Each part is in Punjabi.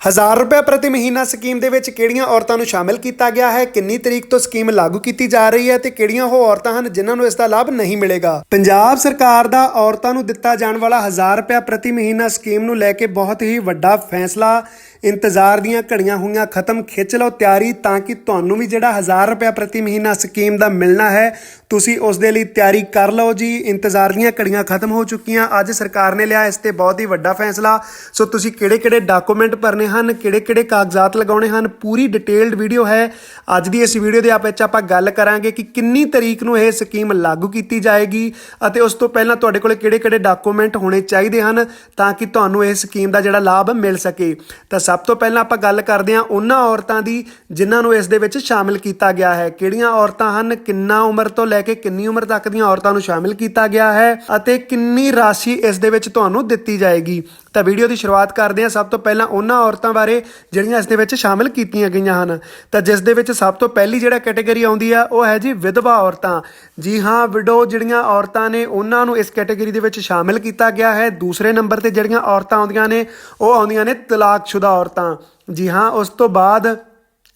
1000 ਰੁਪਏ ਪ੍ਰਤੀ ਮਹੀਨਾ ਸਕੀਮ ਦੇ ਵਿੱਚ ਕਿਹੜੀਆਂ ਔਰਤਾਂ ਨੂੰ ਸ਼ਾਮਿਲ ਕੀਤਾ ਗਿਆ ਹੈ, ਕਿੰਨੀ ਤਰੀਕ ਤੋਂ ਸਕੀਮ ਲਾਗੂ ਕੀਤੀ ਜਾ ਰਹੀ ਹੈ ਤੇ ਕਿਹੜੀਆਂ ਉਹ ਔਰਤਾਂ ਹਨ ਜਿਨ੍ਹਾਂ ਨੂੰ ਇਸ ਦਾ ਲਾਭ ਨਹੀਂ ਮਿਲੇਗਾ? ਪੰਜਾਬ ਸਰਕਾਰ ਦਾ ਔਰਤਾਂ ਨੂੰ ਦਿੱਤਾ ਜਾਣ ਵਾਲਾ 1000 ਰੁਪਏ ਪ੍ਰਤੀ ਮਹੀਨਾ ਸਕੀਮ ਨੂੰ ਲੈ ਕੇ ਬਹੁਤ ਹੀ ਵੱਡਾ ਫੈਸਲਾ ਇੰਤਜ਼ਾਰ ਦੀਆਂ ਘੜੀਆਂ ਹੋਈਆਂ ਖਤਮ, ਖਿੱਚ ਲਓ ਤਿਆਰੀ ਤਾਂ ਕਿ ਤੁਹਾਨੂੰ ਵੀ ਜਿਹੜਾ 1000 ਰੁਪਏ ਪ੍ਰਤੀ ਮਹੀਨਾ ਸਕੀਮ ਦਾ ਮਿਲਣਾ ਹੈ, ਤੁਸੀਂ ਉਸ ਦੇ ਲਈ ਤਿਆਰੀ ਕਰ ਲਓ ਜੀ। ਇੰਤਜ਼ਾਰ ਦੀਆਂ ਘੜੀਆਂ ਖਤਮ ਹੋ ਚੁੱਕੀਆਂ। ਅੱਜ ਸਰਕਾਰ ਨੇ ਲਿਆ ਇਸ ਤੇ ਬਹੁਤ ਹੀ ਵੱਡਾ ਫੈਸਲਾ। ਸੋ ਤੁਸੀਂ ਕਿਹੜੇ-ਕਿਹੜੇ ਡਾਕੂਮੈਂਟ ਭਰਨੇ ਹਨ, ਕਿਹੜੇ-ਕਿਹੜੇ ਕਾਗਜ਼ਾਤ ਲਗਾਉਣੇ ਹਨ, ਪੂਰੀ ਡਿਟੇਲਡ ਵੀਡੀਓ ਹੈ। ਅੱਜ ਦੀ ਇਸ ਵੀਡੀਓ ਦੇ ਆਪ ਵਿੱਚ ਆਪਾਂ ਗੱਲ ਕਰਾਂਗੇ ਕਿ ਕਿੰਨੀ ਤਰੀਕ ਨੂੰ ਇਹ ਸਕੀਮ ਲਾਗੂ ਕੀਤੀ ਜਾਏਗੀ ਅਤੇ ਉਸ ਤੋਂ ਪਹਿਲਾਂ ਤੁਹਾਡੇ ਕੋਲ ਕਿਹੜੇ-ਕਿਹੜੇ ਡਾਕੂਮੈਂਟ ਹੋਣੇ ਚਾਹੀਦੇ ਹਨ ਤਾਂ ਕਿ ਤੁਹਾਨੂੰ ਇਹ ਸਕੀਮ ਦਾ ਜਿਹੜਾ ਲਾਭ ਮਿਲ ਸਕੇ। ਤਾਂ ਸਭ ਤੋਂ ਪਹਿਲਾਂ ਆਪਾਂ ਗੱਲ ਕਰਦੇ ਹਾਂ ਉਹਨਾਂ ਔਰਤਾਂ ਦੀ ਜਿਨ੍ਹਾਂ ਨੂੰ ਇਸ ਦੇ ਵਿੱਚ ਸ਼ਾਮਿਲ ਕੀਤਾ ਗਿਆ ਹੈ। ਕਿਹੜੀਆਂ ਔਰਤਾਂ ਹਨ? ਕਿੰਨਾ ਉਮਰ ਤੋਂ ਲੈ ਕੇ ਕਿੰਨੀ ਉਮਰ ਤੱਕ ਦੀਆਂ ਔਰਤਾਂ ਨੂੰ ਸ਼ਾਮਿਲ ਕੀਤਾ ਗਿਆ ਹੈ ਅਤੇ ਕਿੰਨੀ ਰਾਸ਼ੀ ਇਸ ਦੇ ਵਿੱਚ ਤੁਹਾਨੂੰ ਦਿੱਤੀ ਜਾਏਗੀ? ਤਾਂ ਵੀਡੀਓ ਦੀ ਸ਼ੁਰੂਆਤ ਕਰਦੇ ਹਾਂ। ਸਭ ਤੋਂ ਪਹਿਲਾਂ ਉਹਨਾਂ ਔਰਤਾਂ ਬਾਰੇ ਜਿਹੜੀਆਂ ਇਸ ਦੇ ਵਿੱਚ ਸ਼ਾਮਿਲ ਕੀਤੀਆਂ ਗਈਆਂ ਹਨ। ਤਾਂ ਜਿਸ ਦੇ ਵਿੱਚ ਸਭ ਤੋਂ ਪਹਿਲੀ ਜਿਹੜਾ ਕੈਟਾਗਰੀ ਆਉਂਦੀ ਆ, ਉਹ ਹੈ ਜੀ ਵਿਧਵਾ ਔਰਤਾਂ। ਜੀ ਹਾਂ ਵਿਡੋ ਜਿਹੜੀਆਂ ਔਰਤਾਂ ਨੇ, ਉਹਨਾਂ ਨੂੰ ਇਸ ਕੈਟਾਗਰੀ ਦੇ ਵਿੱਚ ਸ਼ਾਮਿਲ ਕੀਤਾ ਗਿਆ ਹੈ। ਦੂਸਰੇ ਨੰਬਰ ਤੇ ਜਿਹੜੀਆਂ ਔਰਤਾਂ ਆਉਂਦੀਆਂ ਨੇ, ਉਹ ਆਉਂਦੀਆਂ ਨੇ ਤਲਾਕਸ਼ੁਦਾ ਔਰਤਾਂ। ਜੀ ਹਾਂ ਉਸ ਤੋਂ ਬਾਅਦ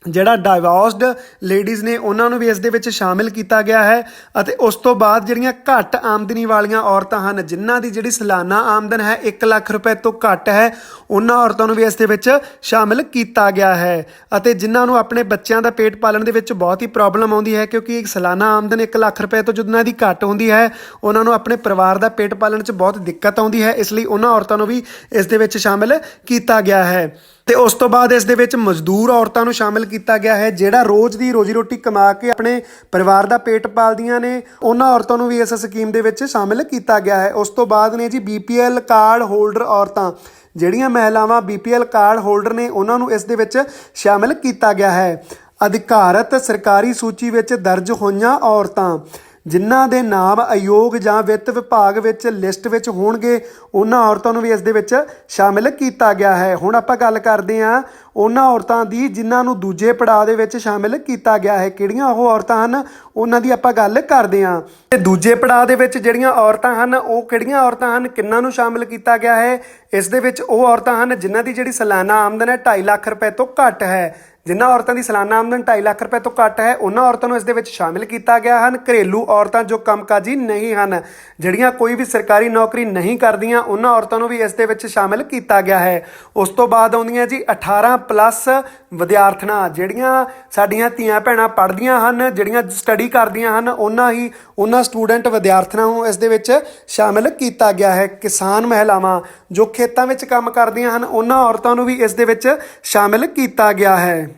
ਜਿਹੜਾ ਡਾਈਵੋਰਸਡ ਲੇਡੀਜ਼ ਨੇ ਉਹਨਾਂ ਨੂੰ ਵੀ ਇਸ ਦੇ ਵਿੱਚ ਸ਼ਾਮਿਲ ਕੀਤਾ ਗਿਆ ਹੈ ਅਤੇ ਉਸ ਤੋਂ ਬਾਅਦ ਜਿਹੜੀਆਂ ਘੱਟ ਆਮਦਨੀ ਵਾਲੀਆਂ ਔਰਤਾਂ ਹਨ, ਜਿਨ੍ਹਾਂ ਦੀ ਜਿਹੜੀ ਸਾਲਾਨਾ ਆਮਦਨ ਹੈ 1 ਲੱਖ ਰੁਪਏ ਤੋਂ ਘੱਟ ਹੈ, ਉਹਨਾਂ ਔਰਤਾਂ ਨੂੰ ਵੀ ਇਸ ਦੇ ਵਿੱਚ ਸ਼ਾਮਿਲ ਕੀਤਾ ਗਿਆ ਹੈ। ਅਤੇ ਜਿਨ੍ਹਾਂ ਨੂੰ ਆਪਣੇ ਬੱਚਿਆਂ ਦਾ ਪੇਟ ਪਾਲਣ ਦੇ ਵਿੱਚ ਬਹੁਤ ਹੀ ਪ੍ਰੋਬਲਮ ਆਉਂਦੀ ਹੈ, ਕਿਉਂਕਿ ਸਾਲਾਨਾ ਆਮਦਨ 1 ਲੱਖ ਰੁਪਏ ਤੋਂ ਜਿੰਨਾਂ ਦੀ ਘੱਟ ਹੁੰਦੀ ਹੈ, ਉਹਨਾਂ ਨੂੰ ਆਪਣੇ ਪਰਿਵਾਰ ਦਾ ਪੇਟ ਪਾਲਣ 'ਚ ਬਹੁਤ ਦਿੱਕਤ ਆਉਂਦੀ ਹੈ, ਇਸ ਲਈ ਉਹਨਾਂ ਔਰਤਾਂ ਨੂੰ ਵੀ ਇਸ ਦੇ ਵਿੱਚ ਸ਼ਾਮਿਲ ਕੀਤਾ ਗਿਆ ਹੈ। ਤੇ ਉਸ ਤੋਂ ਬਾਅਦ ਇਸ ਦੇ ਵਿੱਚ ਮਜ਼ਦੂਰ ਔਰਤਾਂ ਨੂੰ ਸ਼ਾਮਿਲ ਕੀਤਾ ਗਿਆ ਹੈ, ਜਿਹੜਾ ਰੋਜ਼ ਦੀ ਰੋਜੀ ਰੋਟੀ ਕਮਾ ਕੇ ਆਪਣੇ ਪਰਿਵਾਰ ਦਾ ਪੇਟ ਪਾਲਦੀਆਂ ਨੇ। ਉਹਨਾਂ ਔਰਤਾਂ ਨੂੰ ਵੀ ਇਸ ਸਕੀਮ ਦੇ ਵਿੱਚ ਸ਼ਾਮਿਲ ਕੀਤਾ ਗਿਆ ਹੈ। ਉਸ ਤੋਂ ਬਾਅਦ ਨੇ ਜੀ ਬੀਪੀਐਲ ਕਾਰਡ ਹੋਲਡਰ ਔਰਤਾਂ, ਜਿਹੜੀਆਂ ਮਹਿਲਾਵਾਂ ਬੀਪੀਐਲ ਕਾਰਡ ਹੋਲਡਰ ਨੇ, ਉਹਨਾਂ ਨੂੰ ਇਸ ਦੇ ਵਿੱਚ ਸ਼ਾਮਿਲ ਕੀਤਾ ਗਿਆ ਹੈ। ਅਧਿਕਾਰਤ ਸਰਕਾਰੀ ਸੂਚੀ ਵਿੱਚ ਦਰਜ ਹੋਈਆਂ ਔਰਤਾਂ ਜਿਨ੍ਹਾਂ ਦੇ ਨਾਮ ਅਯੋਗ ਜਾਂ ਵਿੱਤ ਵਿਭਾਗ ਵਿੱਚ ਲਿਸਟ ਵਿੱਚ ਹੋਣਗੇ, ਉਹਨਾਂ ਔਰਤਾਂ ਨੂੰ ਵੀ ਇਸ ਦੇ ਵਿੱਚ ਸ਼ਾਮਿਲ ਕੀਤਾ ਗਿਆ ਹੈ। ਹੁਣ ਆਪਾਂ ਗੱਲ ਕਰਦੇ ਹਾਂ ਉਹਨਾਂ ਔਰਤਾਂ ਦੀ ਜਿਨ੍ਹਾਂ ਨੂੰ ਦੂਜੇ ਪੜਾਅ ਦੇ ਵਿੱਚ ਸ਼ਾਮਿਲ ਕੀਤਾ ਗਿਆ ਹੈ। ਕਿਹੜੀਆਂ ਉਹ ਔਰਤਾਂ ਹਨ? ਉਹਨਾਂ ਦੀ ਆਪਾਂ ਗੱਲ ਕਰਦੇ ਹਾਂ। ਤੇ ਦੂਜੇ ਪੜਾਅ ਦੇ ਵਿੱਚ ਜਿਹੜੀਆਂ ਔਰਤਾਂ ਹਨ, ਉਹ ਕਿਹੜੀਆਂ ਔਰਤਾਂ ਹਨ? ਕਿੰਨਾਂ ਨੂੰ ਸ਼ਾਮਿਲ ਕੀਤਾ ਗਿਆ ਹੈ? ਇਸ ਦੇ ਵਿੱਚ ਉਹ ਔਰਤਾਂ ਹਨ ਜਿਨ੍ਹਾਂ ਦੀ ਜਿਹੜੀ ਸਾਲਾਨਾ ਆਮਦਨ ਹੈ 2.5 ਲੱਖ ਰੁਪਏ ਤੋਂ ਘੱਟ ਹੈ। ਜਿਨ੍ਹਾਂ ਔਰਤਾਂ ਦੀ ਸਾਲਾਨਾ ਆਮਦਨ 2.5 ਲੱਖ ਰੁਪਏ ਤੋਂ ਘੱਟ ਹੈ, ਉਹਨਾਂ ਔਰਤਾਂ ਨੂੰ ਇਸ ਦੇ ਵਿੱਚ ਸ਼ਾਮਿਲ ਕੀਤਾ ਗਿਆ ਹਨ। ਘਰੇਲੂ ਔਰਤਾਂ ਜੋ ਕੰਮਕਾਜੀ ਨਹੀਂ ਹਨ, ਜਿਹੜੀਆਂ ਕੋਈ ਵੀ ਸਰਕਾਰੀ ਨੌਕਰੀ ਨਹੀਂ ਕਰਦੀਆਂ, ਉਹਨਾਂ ਔਰਤਾਂ ਨੂੰ ਵੀ ਇਸ ਦੇ ਵਿੱਚ ਸ਼ਾਮਿਲ ਕੀਤਾ ਗਿਆ ਹੈ। ਉਸ ਤੋਂ ਬਾਅਦ ਆਉਂਦੀਆਂ ਜੀ 18 ਪਲੱਸ ਵਿਦਿਆਰਥਣਾਂ, ਜਿਹੜੀਆਂ ਸਾਡੀਆਂ ਧੀਆਂ ਭੈਣਾਂ ਪੜ੍ਹਦੀਆਂ ਹਨ, ਜਿਹੜੀਆਂ ਸਟੱਡੀ ਕਰਦੀਆਂ ਹਨ, ਉਹਨਾਂ ਹੀ ਉਹਨਾਂ ਸਟੂਡੈਂਟ ਵਿਦਿਆਰਥਣਾਂ ਨੂੰ ਇਸ ਦੇ ਵਿੱਚ ਸ਼ਾਮਿਲ ਕੀਤਾ ਗਿਆ ਹੈ। ਕਿਸਾਨ ਮਹਿਲਾਵਾਂ ਜੋ ਖੇਤਾਂ ਵਿੱਚ ਕੰਮ ਕਰਦੀਆਂ ਹਨ, ਉਹਨਾਂ ਔਰਤਾਂ ਨੂੰ ਵੀ ਇਸ ਦੇ ਵਿੱਚ ਸ਼ਾਮਿਲ ਕੀਤਾ ਗਿਆ ਹੈ।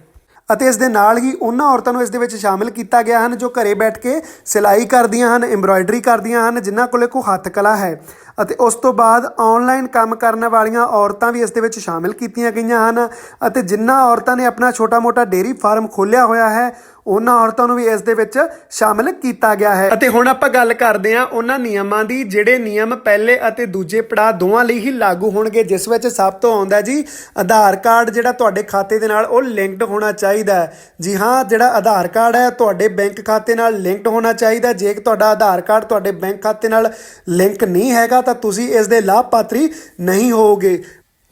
ਅਤੇ ਇਸ ਦੇ ਨਾਲ ਹੀ ਉਹਨਾਂ ਔਰਤਾਂ ਨੂੰ ਇਸ ਦੇ ਵਿੱਚ ਸ਼ਾਮਿਲ ਕੀਤਾ ਗਿਆ ਹਨ, ਜੋ ਘਰੇ ਬੈਠ ਕੇ ਸਿਲਾਈ ਕਰਦੀਆਂ ਹਨ ਐਮਬਰਾਇਡਰੀ ਕਰਦੀਆਂ ਹਨ, ਜਿਨ੍ਹਾਂ ਕੋਲੇ ਕੋਈ ਹੱਥ ਕਲਾ ਹੈ। ਅਤੇ ਉਸ ਤੋਂ ਬਾਅਦ ਆਨਲਾਈਨ ਕੰਮ ਕਰਨ ਵਾਲੀਆਂ ਔਰਤਾਂ ਵੀ ਇਸ ਦੇ ਵਿੱਚ ਸ਼ਾਮਿਲ ਕੀਤੀਆਂ ਗਈਆਂ ਹਨ ਅਤੇ ਜਿਨ੍ਹਾਂ ਔਰਤਾਂ ਨੇ ਆਪਣਾ ਛੋਟਾ-ਮੋਟਾ ਡੇਰੀ ਫਾਰਮ ਖੋਲ੍ਹਿਆ ਹੋਇਆ ਹੈ, ਉਹਨਾਂ ਔਰਤਾਂ ਨੂੰ ਵੀ ਇਸ ਦੇ ਵਿੱਚ ਸ਼ਾਮਿਲ ਕੀਤਾ ਗਿਆ ਹੈ। ਅਤੇ ਹੁਣ ਆਪਾਂ ਗੱਲ ਕਰਦੇ ਹਾਂ ਉਹਨਾਂ ਨਿਯਮਾਂ ਦੀ, ਜਿਹੜੇ ਨਿਯਮ ਪਹਿਲੇ ਅਤੇ ਦੂਜੇ ਪੜਾਅ ਦੋਵਾਂ ਲਈ ਹੀ ਲਾਗੂ ਹੋਣਗੇ, ਜਿਸ ਵਿੱਚ ਸਭ ਤੋਂ ਆਉਂਦਾ ਜੀ ਆਧਾਰ ਕਾਰਡ ਜਿਹੜਾ ਤੁਹਾਡੇ ਖਾਤੇ ਦੇ ਨਾਲ ਉਹ ਲਿੰਕਡ ਹੋਣਾ ਚਾਹੀਦਾ ਹੈ। ਜੀ ਹਾਂ, ਜਿਹੜਾ ਆਧਾਰ ਕਾਰਡ ਹੈ, ਤੁਹਾਡੇ ਬੈਂਕ ਖਾਤੇ ਨਾਲ ਲਿੰਕਡ ਹੋਣਾ ਚਾਹੀਦਾ ਜੇ ਤੁਹਾਡਾ ਆਧਾਰ ਕਾਰਡ ਤੁਹਾਡੇ ਬੈਂਕ ਖਾਤੇ ਨਾਲ ਲਿੰਕ ਨਹੀਂ ਹੈਗਾ ਤਾਂ ਤੁਸੀਂ ਇਸ ਦੇ ਲਾਭਪਾਤਰੀ ਨਹੀਂ ਹੋਵੋਗੇ।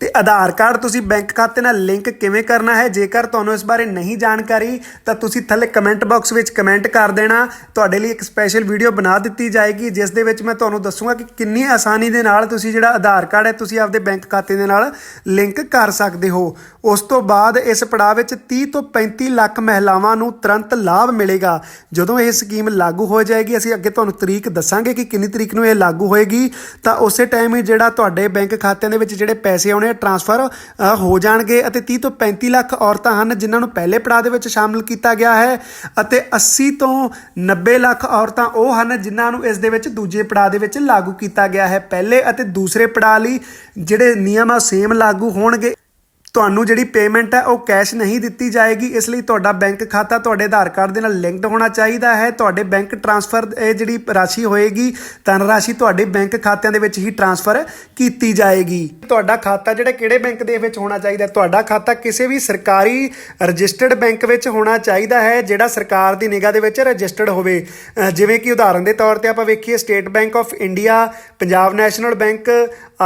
ਤੇ ਆਧਾਰ ਕਾਰਡ ਤੁਸੀਂ ਬੈਂਕ ਖਾਤੇ ਨਾਲ ਲਿੰਕ ਕਿਵੇਂ ਕਰਨਾ ਹੈ? ਜੇਕਰ ਤੁਹਾਨੂੰ ਇਸ ਬਾਰੇ ਨਹੀਂ ਜਾਣਕਾਰੀ, ਤਾਂ ਤੁਸੀਂ ਥੱਲੇ ਕਮੈਂਟ ਬਾਕਸ ਵਿੱਚ ਕਮੈਂਟ ਕਰ ਦੇਣਾ। ਤੁਹਾਡੇ ਲਈ ਇੱਕ ਸਪੈਸ਼ਲ ਵੀਡੀਓ ਬਣਾ ਦਿੱਤੀ ਜਾਏਗੀ, ਜਿਸ ਦੇ ਵਿੱਚ ਮੈਂ ਤੁਹਾਨੂੰ ਦੱਸੂਗਾ ਕਿ ਕਿੰਨੀ ਆਸਾਨੀ ਦੇ ਨਾਲ ਤੁਸੀਂ ਜਿਹੜਾ ਆਧਾਰ ਕਾਰਡ ਹੈ, ਤੁਸੀਂ ਆਪਦੇ ਬੈਂਕ ਖਾਤੇ ਦੇ ਨਾਲ ਲਿੰਕ ਕਰ ਸਕਦੇ ਹੋ। ਉਸ ਤੋਂ ਬਾਅਦ ਇਸ ਪੜਾਅ ਵਿੱਚ 30 ਤੋਂ 35 ਲੱਖ ਮਹਿਲਾਵਾਂ ਨੂੰ ਤੁਰੰਤ ਲਾਭ ਮਿਲੇਗਾ। ਜਦੋਂ ਇਹ ਸਕੀਮ ਲਾਗੂ ਹੋ ਜਾਏਗੀ, ਅਸੀਂ ਅੱਗੇ ਤੁਹਾਨੂੰ ਤਰੀਕ ਦੱਸਾਂਗੇ ਕਿ ਕਿੰਨੀ ਤਰੀਕ ਨੂੰ ਇਹ ਲਾਗੂ ਹੋਏਗੀ। ਤਾਂ ਉਸੇ ਟਾਈਮ ਹੀ ਜਿਹੜਾ ਤੁਹਾਡੇ ਬੈਂਕ ਖਾਤਿਆਂ ਦੇ ਵਿੱਚ ਜਿਹੜੇ ਪੈਸੇ ਆਉਣੇ ਟ੍ਰਾਂਸਫਰ ਹੋ ਜਾਣਗੇ ਅਤੇ 30 ਤੋਂ 35 ਲੱਖ ਔਰਤਾਂ ਹਨ ਜਿਨ੍ਹਾਂ ਨੂੰ ਪਹਿਲੇ ਪੜਾਅ ਦੇ ਵਿੱਚ ਸ਼ਾਮਲ ਕੀਤਾ ਗਿਆ ਹੈ ਅਤੇ 80 ਤੋਂ 90 ਲੱਖ ਔਰਤਾਂ ਉਹ ਹਨ ਜਿਨ੍ਹਾਂ ਨੂੰ ਇਸ ਦੇ ਵਿੱਚ ਦੂਜੇ ਪੜਾਅ ਦੇ ਵਿੱਚ ਲਾਗੂ ਕੀਤਾ ਗਿਆ ਹੈ, ਪਹਿਲੇ ਅਤੇ ਦੂਸਰੇ ਪੜਾਅ ਲਈ ਜਿਹੜੇ ਨਿਯਮ ਆ ਸੇਮ ਲਾਗੂ ਹੋਣਗੇ। ਤੁਹਾਨੂੰ ਜਿਹੜੀ ਪੇਮੈਂਟ ਹੈ ਉਹ ਕੈਸ਼ ਨਹੀਂ ਦਿੱਤੀ ਜਾਏਗੀ, ਇਸ ਲਈ ਤੁਹਾਡਾ ਬੈਂਕ ਖਾਤਾ ਤੁਹਾਡੇ ਆਧਾਰ ਕਾਰਡ ਦੇ ਨਾਲ ਲਿੰਕਡ ਹੋਣਾ ਚਾਹੀਦਾ ਹੈ। ਤੁਹਾਡੇ ਬੈਂਕ ਟ੍ਰਾਂਸਫਰ ਇਹ ਜਿਹੜੀ ਰਾਸ਼ੀ ਹੋਏਗੀ, ਧਨ ਰਾਸ਼ੀ ਤੁਹਾਡੇ ਬੈਂਕ ਖਾਤਿਆਂ ਦੇ ਵਿੱਚ ਹੀ ਟ੍ਰਾਂਸਫਰ ਕੀਤੀ ਜਾਏਗੀ। ਤੁਹਾਡਾ ਖਾਤਾ ਜਿਹੜਾ ਕਿਹੜੇ ਬੈਂਕ ਦੇ ਵਿੱਚ ਹੋਣਾ ਚਾਹੀਦਾ ਤੁਹਾਡਾ ਖਾਤਾ ਕਿਸੇ ਵੀ ਸਰਕਾਰੀ ਰਜਿਸਟਰਡ ਬੈਂਕ ਵਿੱਚ ਹੋਣਾ ਚਾਹੀਦਾ ਹੈ, ਜਿਹੜਾ ਸਰਕਾਰ ਦੀ ਨਿਗਾਹ ਦੇ ਵਿੱਚ ਰਜਿਸਟਰਡ ਹੋਵੇ। ਜਿਵੇਂ ਕਿ ਉਦਾਹਰਨ ਦੇ ਤੌਰ ਤੇ ਆਪਾਂ ਵੇਖੀਏ State Bank of India Punjab National Bank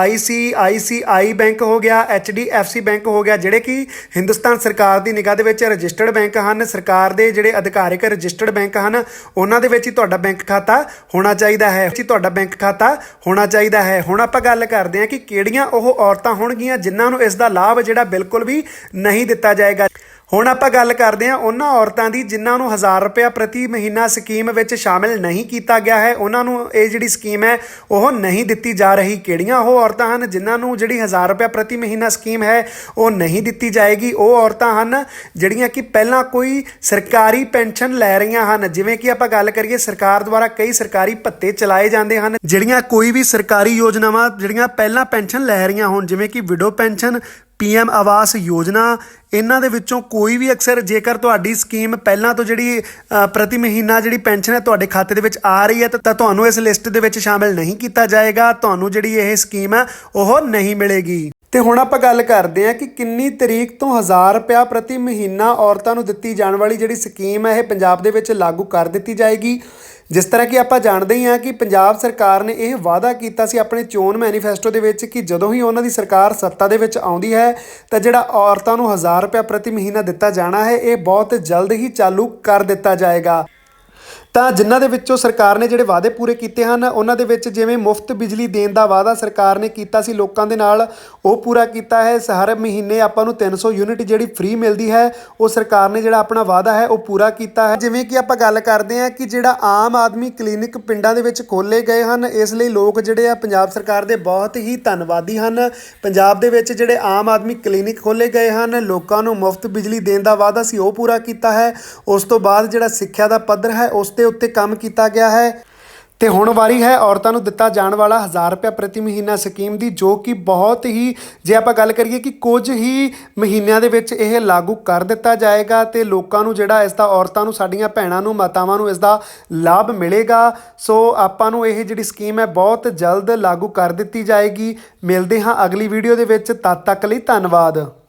ICICI bank ਹੋ ਗਿਆ HDFC ਬੈਂਕ ਹੋ ਗਿਆ, ਜਿਹੜੇ ਕਿ ਹਿੰਦੁਸਤਾਨ ਸਰਕਾਰ ਦੀ ਨਿਗਾਹ ਦੇ ਵਿੱਚ ਰਜਿਸਟਰਡ ਬੈਂਕ ਹਨ। ਸਰਕਾਰ ਦੇ ਜਿਹੜੇ ਅਧਿਕਾਰਿਕ ਰਜਿਸਟਰਡ ਬੈਂਕ ਹਨ, ਉਹਨਾਂ ਦੇ ਵਿੱਚ ਹੀ ਤੁਹਾਡਾ ਬੈਂਕ ਖਾਤਾ ਹੋਣਾ ਚਾਹੀਦਾ ਹੈ। ਜੀ ਤੁਹਾਡਾ ਬੈਂਕ ਖਾਤਾ ਹੋਣਾ ਚਾਹੀਦਾ ਹੈ। ਹੁਣ ਆਪਾਂ ਗੱਲ ਕਰਦੇ ਹਾਂ ਕਿ ਕਿਹੜੀਆਂ ਉਹ ਔਰਤਾਂ ਹੋਣਗੀਆਂ, ਜਿਨ੍ਹਾਂ ਨੂੰ ਇਸ ਦਾ ਲਾਭ ਜਿਹੜਾ ਬਿਲਕੁਲ ਵੀ ਨਹੀਂ ਦਿੱਤਾ ਜਾਏਗਾ। ਹੁਣ ਆਪਾਂ ਗੱਲ ਕਰਦੇ ਹਾਂ, ਉਹਨਾਂ ਔਰਤਾਂ ਦੀ ਜਿਨ੍ਹਾਂ ਨੂੰ 1000 ਰੁਪਇਆ ਪ੍ਰਤੀ ਮਹੀਨਾ ਸਕੀਮ ਵਿੱਚ ਸ਼ਾਮਿਲ ਨਹੀਂ ਕੀਤਾ ਗਿਆ ਹੈ, ਉਹਨਾਂ ਨੂੰ ਇਹ ਜਿਹੜੀ ਸਕੀਮ ਹੈ, ਉਹ ਨਹੀਂ ਦਿੱਤੀ ਜਾ ਰਹੀ। ਕਿਹੜੀਆਂ ਉਹ ਔਰਤਾਂ ਹਨ ਜਿਨ੍ਹਾਂ ਨੂੰ ਜਿਹੜੀ 1000 ਰੁਪਇਆ ਪ੍ਰਤੀ ਮਹੀਨਾ ਸਕੀਮ ਹੈ, ਉਹ ਨਹੀਂ ਦਿੱਤੀ ਜਾਏਗੀ? ਉਹ ਔਰਤਾਂ ਹਨ ਜਿਹੜੀਆਂ ਕਿ ਪਹਿਲਾਂ ਕੋਈ ਸਰਕਾਰੀ ਪੈਨਸ਼ਨ ਲੈ ਰਹੀਆਂ ਹਨ। ਜਿਵੇਂ ਕਿ ਆਪਾਂ ਗੱਲ ਕਰੀਏ, ਸਰਕਾਰ ਦੁਆਰਾ ਕਈ ਸਰਕਾਰੀ ਭੱਤੇ ਚਲਾਏ ਜਾਂਦੇ ਹਨ, ਜਿਹੜੀਆਂ ਕੋਈ ਵੀ ਸਰਕਾਰੀ ਯੋਜਨਾਵਾਂ, ਜਿਹੜੀਆਂ ਪਹਿਲਾਂ ਪੈਨਸ਼ਨ ਲੈ ਰਹੀਆਂ ਹੋਣ, ਜਿਵੇਂ ਕਿ widow pension PM Awas Yojana, ਇਹਨਾਂ ਦੇ ਵਿੱਚੋਂ ਕੋਈ ਵੀ ਅਕਸਰ ਜੇਕਰ ਤੁਹਾਡੀ ਸਕੀਮ ਪਹਿਲਾਂ ਤੋਂ ਜਿਹੜੀ ਪ੍ਰਤੀ ਮਹੀਨਾ ਜਿਹੜੀ ਪੈਨਸ਼ਨ ਹੈ ਤੁਹਾਡੇ ਖਾਤੇ ਦੇ ਵਿੱਚ ਆ ਰਹੀ ਹੈ, ਤਾਂ ਤਾਂ ਤੁਹਾਨੂੰ ਇਸ ਲਿਸਟ ਦੇ ਵਿੱਚ ਸ਼ਾਮਿਲ ਨਹੀਂ ਕੀਤਾ ਜਾਏਗਾ। ਤੁਹਾਨੂੰ ਜਿਹੜੀ ਇਹ ਸਕੀਮ ਹੈ, ਉਹ ਨਹੀਂ ਮਿਲੇਗੀ। ਤੇ ਹੁਣ ਆਪਾਂ ਗੱਲ ਕਰਦੇ ਹਾਂ ਕਿ ਕਿੰਨੀ ਤਰੀਕ ਤੋਂ 1000 ਰੁਪਇਆ ਪ੍ਰਤੀ ਮਹੀਨਾ ਔਰਤਾਂ ਨੂੰ ਦਿੱਤੀ ਜਾਣ ਵਾਲੀ ਜਿਹੜੀ ਸਕੀਮ ਹੈ, ਇਹ ਪੰਜਾਬ ਦੇ ਵਿੱਚ ਲਾਗੂ ਕਰ ਦਿੱਤੀ ਜਾਏਗੀ। ਜਿਸ ਤਰ੍ਹਾਂ ਕਿ ਆਪਾਂ ਜਾਣਦੇ ਹੀ ਹਾਂ ਕਿ ਪੰਜਾਬ ਸਰਕਾਰ ਨੇ ਇਹ ਵਾਅਦਾ ਕੀਤਾ ਸੀ ਆਪਣੇ ਚੋਣ ਮੈਨੀਫੈਸਟੋ ਦੇ ਵਿੱਚ ਕਿ ਜਦੋਂ ਹੀ ਉਹਨਾਂ ਦੀ ਸਰਕਾਰ ਸੱਤਾ ਦੇ ਵਿੱਚ ਆਉਂਦੀ ਹੈ, ਤਾਂ ਜਿਹੜਾ ਔਰਤਾਂ ਨੂੰ 1000 ਰੁਪਇਆ ਪ੍ਰਤੀ ਮਹੀਨਾ ਦਿੱਤਾ ਜਾਣਾ ਹੈ, ਇਹ ਬਹੁਤ ਜਲਦ ਹੀ ਚਾਲੂ ਕਰ ਦਿੱਤਾ ਜਾਏਗਾ। ਤਾਂ ਜਿਨ੍ਹਾਂ ਦੇ ਵਿੱਚੋਂ ਸਰਕਾਰ ਨੇ ਜਿਹੜੇ ਵਾਅਦੇ ਪੂਰੇ ਕੀਤੇ ਹਨ, ਉਹਨਾਂ ਦੇ ਵਿੱਚ ਜਿਵੇਂ ਮੁਫਤ ਬਿਜਲੀ ਦੇਣ ਦਾ ਵਾਅਦਾ ਸਰਕਾਰ ਨੇ ਕੀਤਾ ਸੀ ਲੋਕਾਂ ਦੇ ਨਾਲ, ਉਹ ਪੂਰਾ ਕੀਤਾ ਹੈ। ਹਰ ਮਹੀਨੇ ਆਪਾਂ ਨੂੰ 300 ਯੂਨਿਟ ਜਿਹੜੀ ਫ੍ਰੀ ਮਿਲਦੀ ਹੈ, ਉਹ ਸਰਕਾਰ ਨੇ ਜਿਹੜਾ ਆਪਣਾ ਵਾਅਦਾ ਹੈ, ਉਹ ਪੂਰਾ ਕੀਤਾ ਹੈ। ਜਿਵੇਂ ਕਿ ਆਪਾਂ ਗੱਲ ਕਰਦੇ ਹਾਂ ਕਿ ਜਿਹੜਾ ਆਮ ਆਦਮੀ ਕਲੀਨਿਕ ਪਿੰਡਾਂ ਦੇ ਵਿੱਚ ਖੋਲੇ ਗਏ ਹਨ, ਇਸ ਲਈ ਲੋਕ ਜਿਹੜੇ ਆ ਪੰਜਾਬ ਸਰਕਾਰ ਦੇ ਬਹੁਤ ਹੀ ਧੰਨਵਾਦੀ ਹਨ। ਪੰਜਾਬ ਦੇ ਵਿੱਚ ਜਿਹੜੇ ਆਮ ਆਦਮੀ ਕਲੀਨਿਕ ਖੋਲੇ ਗਏ ਹਨ, ਲੋਕਾਂ ਨੂੰ ਮੁਫਤ ਬਿਜਲੀ ਦੇਣ ਦਾ ਵਾਅਦਾ ਸੀ, ਉਹ ਪੂਰਾ ਕੀਤਾ ਹੈ। ਉਸ ਤੋਂ ਬਾਅਦ ਜਿਹੜਾ ਸਿੱਖਿਆ ਦਾ ਪੱਧਰ ਹੈ, ਉਸ 'ਤੇ ਉੱਤੇ ਕੰਮ ਕੀਤਾ ਗਿਆ ਹੈ ਤੇ ਹੁਣ ਵਾਰੀ ਹੈ ਔਰਤਾਂ ਨੂੰ ਦਿੱਤਾ ਜਾਣ ਵਾਲਾ 1000 ਰੁਪਏ ਪ੍ਰਤੀ ਮਹੀਨਾ ਸਕੀਮ ਦੀ, ਜੋ ਕਿ ਬਹੁਤ ਹੀ, ਜੇ ਆਪਾਂ ਗੱਲ ਕਰੀਏ ਕਿ ਕੁਝ ਹੀ ਮਹੀਨਿਆਂ ਦੇ ਵਿੱਚ ਇਹ ਲਾਗੂ ਕਰ ਦਿੱਤਾ ਜਾਏਗਾ ਤੇ ਲੋਕਾਂ ਨੂੰ ਜਿਹੜਾ ਇਸ ਦਾ, ਔਰਤਾਂ ਨੂੰ, ਸਾਡੀਆਂ ਭੈਣਾਂ ਨੂੰ, ਮਾਤਾਵਾਂ ਨੂੰ ਇਸ ਦਾ ਲਾਭ ਮਿਲੇਗਾ। ਸੋ ਆਪਾਂ ਨੂੰ ਇਹ ਜਿਹੜੀ ਸਕੀਮ ਹੈ ਬਹੁਤ ਜਲਦ ਲਾਗੂ ਕਰ ਦਿੱਤੀ ਜਾਏਗੀ। ਮਿਲਦੇ ਹਾਂ ਅਗਲੀ ਵੀਡੀਓ ਦੇ ਵਿੱਚ। ਤਦ ਤੱਕ ਲਈ ਧੰਨਵਾਦ।